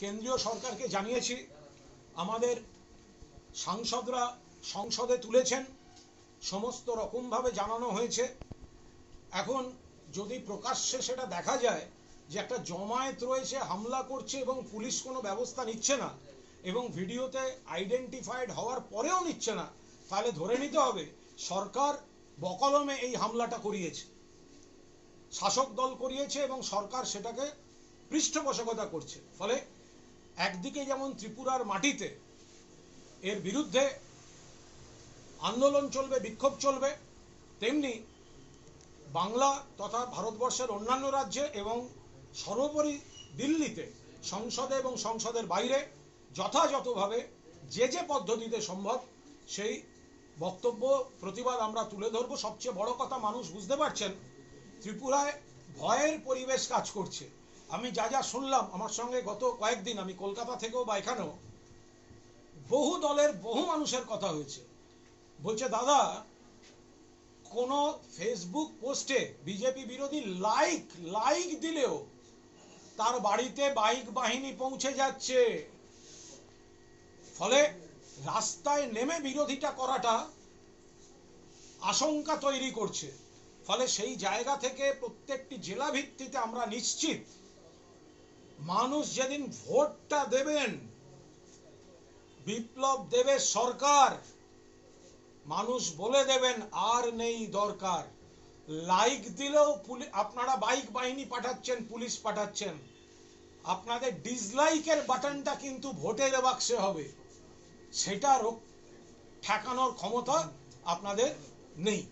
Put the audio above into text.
কেন্দ্রীয় সরকারকে জানিয়েছি, আমাদের সাংসদরা সংসদে তুলেছেন, সমস্ত রকমভাবে জানানো হয়েছে। এখন যদি প্রকাশ্যে সেটা দেখা যায় যে একটা জমায়েত রয়েছে, হামলা করছে এবং পুলিশ কোনো ব্যবস্থা নিচ্ছে না এবং ভিডিওতে আইডেন্টিফাইড হওয়ার পরেও নিচ্ছে না, তাহলে ধরে নিতে হবে সরকার বকলমে এই হামলাটা করিয়েছে। শাসক দল করিয়েছে এবং সরকার সেটাকে পৃষ্ঠপোষকতা করছে। ফলে একদিকে যেমন ত্রিপুরার মাটিতে এর বিরুদ্ধে আন্দোলন চলবে, বিক্ষোভ চলবে, তেমনি বাংলা তথা ভারতবর্ষের অন্যান্য রাজ্যে এবং সর্বোপরি দিল্লিতে, সংসদে এবং সংসদের বাইরে যথাযথভাবে যে যে পদ্ধতিতে সম্ভব সেই বক্তব্য, প্রতিবাদ আমরা তুলে ধরবো। সবচেয়ে বড় কথা, মানুষ বুঝতে পারছেন, ত্রিপুরায় ভয়ের পরিবেশ কাজ করছে। আমি যা যা শুনলাম, আমার সঙ্গে গত কয়েকদিন আমি কলকাতা থেকেও বা এখানেও, বহু দলের বহু মানুষের কথা হয়েছে। বলছে, দাদা, কোনো ফেসবুক পোস্টে বিজেপি বিরোধী লাইক লাইক দিলেও তার বাড়িতে বাইক বাহিনী পৌঁছে যাচ্ছে। ফলে রাস্তায় নেমে বিরোধিতা করাটা আশঙ্কা তৈরি করছে। ফলে সেই জায়গা থেকে প্রত্যেকটি জেলা ভিত্তিতে আমরা নিশ্চিত মানুষ যেদিন ভোটটা দেবেন, বিপ্লব দেবে সরকার। মানুষ বলে দেবেন, আর নেই দরকার। লাইক দিলেও আপনারা বাইক বাহিনী পাঠাচ্ছেন, পুলিশ পাঠাচ্ছেন। আপনাদের ডিসলাইকের বাটনটা কিন্তু ভোটের বাক্সে হবে। সেটা ঠেকানোর ক্ষমতা আপনাদের নেই।